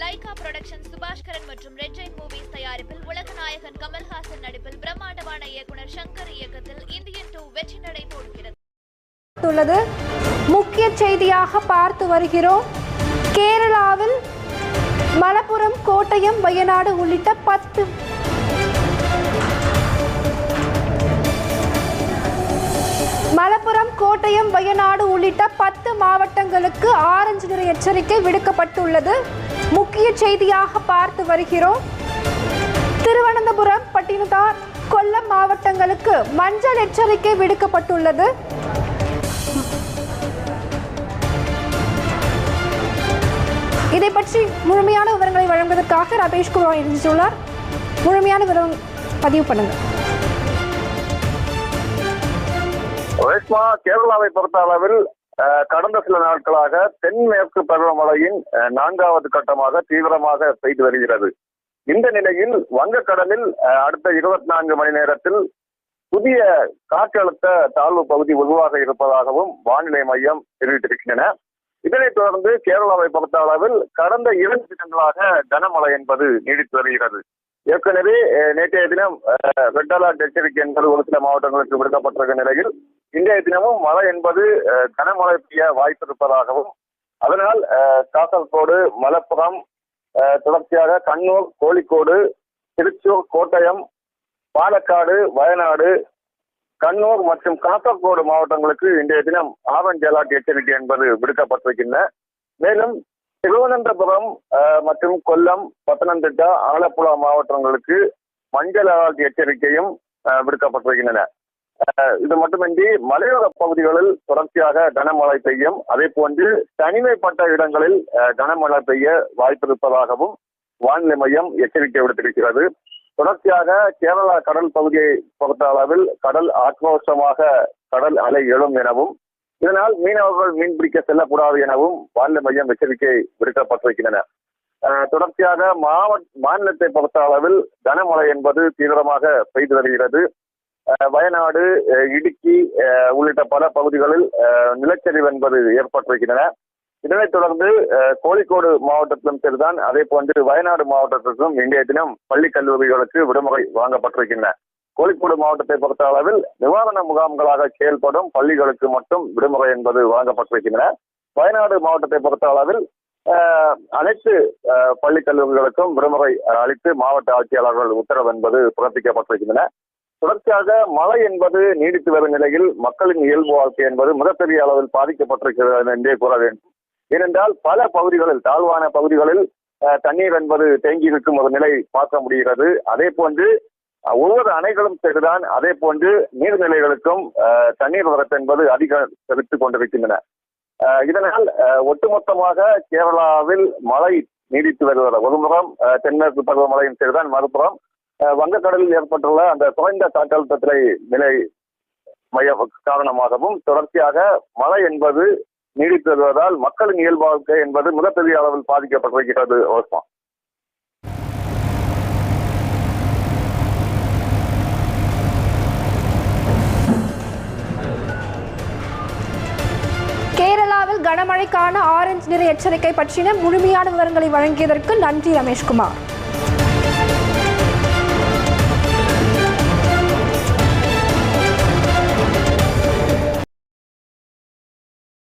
Lyca production Subaskaran மற்றும் red Jain movies தயாரிப்பில் உலகநாயகன் கமல்ஹாசன் நடிப்பில் பிரம்மாண்டமான இயக்குனர் சங்கர் இயக்கத்தில் இந்தியன் டூ வெற்றி நடை போடுகிறது. உள்ளது. முக்கிய செய்தியாக பார்த்து வருகிறோம். கேரளாவில் மலப்புரம் கோட்டயம் வயநாடு உள்ளிட்ட பத்து மலப்புரம் கோட்டயம் வயநாடு உள்ளிட்ட பத்து மாவட்டங்களுக்கு ஆரஞ்சு நிற எச்சரிக்கை விடுக்கப்பட்டுள்ளது. முக்கிய செய்தியாக பார்த்து வருகிறோம். திருவனந்தபுரம் பட்டினத்தார் கொல்லம் மாவட்டங்களுக்கு மஞ்சள் எச்சரிக்கை விடுக்கப்பட்டுள்ளது. இதை பற்றி முழுமையான விவரங்களை வழங்குவதற்காக ரமேஷ்குமார் இணைந்துள்ளார். முழுமையான விவரம் பதிவு பண்ணுங்கள். ரேஷ்மா கேரளாவை பொறுத்த அளவில் கடந்த சில நாட்களாக தென்மேற்கு பருவமழையின் நான்காவது கட்டமாக தீவிரமாக பெய்து வருகிறது. இந்த நிலையில் வங்கக்கடலில் அஹ், அடுத்த இருபத்தி நான்கு மணி நேரத்தில் புதிய காற்றழுத்த தாழ்வு பகுதி உருவாக இருப்பதாகவும் வானிலை மையம் தெரிவித்திருக்கின்றன. இதனைத் தொடர்ந்து கேரளாவை பொறுத்த அளவில் கடந்த இரண்டு தினங்களாக கனமழை என்பது நீடித்து வருகிறது. ஏற்கனவே நேற்றைய தினம் ரெட் அலர்ட் எச்சரிக்கை என்பது ஒரு சில மாவட்டங்களுக்கு விடுக்கப்பட்டிருக்க நிலையில் இன்றைய தினமும் மழை என்பது கனமழை பெய்ய வாய்ப்பிருப்பதாகவும் அதனால் காசர்கோடு மலப்புரம் தொடர்ச்சியாக கண்ணூர் கோழிக்கோடு திருச்சூர் கோட்டயம் பாலக்காடு வயநாடு கண்ணூர் மற்றும் காசர்கோடு மாவட்டங்களுக்கு இன்றைய தினம் ஆரஞ்ச் அலர்ட் எச்சரிக்கை என்பது விடுக்கப்பட்டிருக்கின்றன. மேலும் திருவனந்தபுரம் மற்றும் கொல்லம் பத்தனந்திட்டா ஆலப்புழா மாவட்டங்களுக்கு மஞ்சள் அலர்ட் எச்சரிக்கையும் விடுக்கப்பட்டிருக்கின்றன. இது மட்டுமின்றி மலையோர பகுதிகளில் தொடர்ச்சியாக கனமழை பெய்யும். அதே போன்று தனிமைப்பட்ட இடங்களில் கனமழை பெய்ய வாய்ப்பிருப்பதாகவும் வானிலை மையம் எச்சரிக்கை விடுத்திருக்கிறது. தொடர்ச்சியாக கேரளா கடல் பகுதியை பொறுத்த அளவில் கடல் ஆக்ரோஷமாக கடல் அலை எழும் எனவும் இதனால் மீனவர்கள் மீன்பிடிக்க செல்லக்கூடாது எனவும் வானிலை மையம் எச்சரிக்கை விடுக்கப்பட்டிருக்கின்றன. அஹ், தொடர்ச்சியாக மாவட்ட மாநிலத்தை பொறுத்த அளவில் கனமழை என்பது தீவிரமாக பெய்து வருகிறது. அஹ், வயநாடு இடுக்கி அஹ், உள்ளிட்ட பல பகுதிகளில் அஹ், நிலச்சரிவு என்பது ஏற்பட்டிருக்கின்றன. இதனைத் தொடர்ந்து கோழிக்கோடு மாவட்டத்திலும் சரிதான் அதே போன்று வயநாடு மாவட்டத்திற்கும் இன்றைய தினம் பள்ளி கல்லூரிகளுக்கு விடுமுறை வழங்கப்பட்டிருக்கின்றன. கோழிக்கோடு மாவட்டத்தை பொறுத்த அளவில் நிவாரண முகாம்களாக செயல்படும் பள்ளிகளுக்கு மட்டும் விடுமுறை என்பது வழங்கப்பட்டிருக்கின்றன. வயநாடு மாவட்டத்தை பொறுத்த அளவில் அனைத்து பள்ளி கல்லூரிகளுக்கும் விடுமுறை அளித்து மாவட்ட ஆட்சியாளர்கள் உத்தரவு என்பது பிறப்பிக்கப்பட்டிருக்கின்றன. தொடர்ச்சியாக மழை என்பது நீடித்து வரும் நிலையில் மக்களின் இயல்பு வாழ்க்கை என்பது மிகப்பெரிய அளவில் பாதிக்கப்பட்டிருக்கிறது என்றே கூற வேண்டும். ஏனென்றால் பல பகுதிகளில் தாழ்வான பகுதிகளில் அஹ், தண்ணீர் என்பது தேங்கி இருக்கும் ஒரு நிலை பார்க்க முடிகிறது. அதே போன்று ஒவ்வொரு அணைகளும் சரிதான். அதே போன்று நீர்நிலைகளுக்கும் தண்ணீர் வரத்து என்பது அதிகரித்துக் கொண்டிருக்கின்றன. அஹ், இதனால் அஹ், ஒட்டுமொத்தமாக கேரளாவில் மழை நீடித்து வருகிறது. ஒருபுறம் அஹ், தென்மேற்கு பருவமழையும் சரிதான். மறுபுறம் வங்கக்கடலில் ஏற்பட்டுள்ள அந்த குறைந்த காற்றழுத்த நிலை மைய காரணமாகவும் தொடர்ச்சியாக மழை என்பது நீடித்து வருவதால் மக்களின் இயல்பாக்கை என்பது மிகப்பெரிய அளவில் பாதிக்கப்பட்டிருக்கிறது ஓஸ்மா கேரளாவில் கனமழைக்கான ஆரஞ்சு நிறை எச்சரிக்கை பற்றின முழுமையான விவரங்களை வழங்கியதற்கு நன்றி ரமேஷ்குமார்.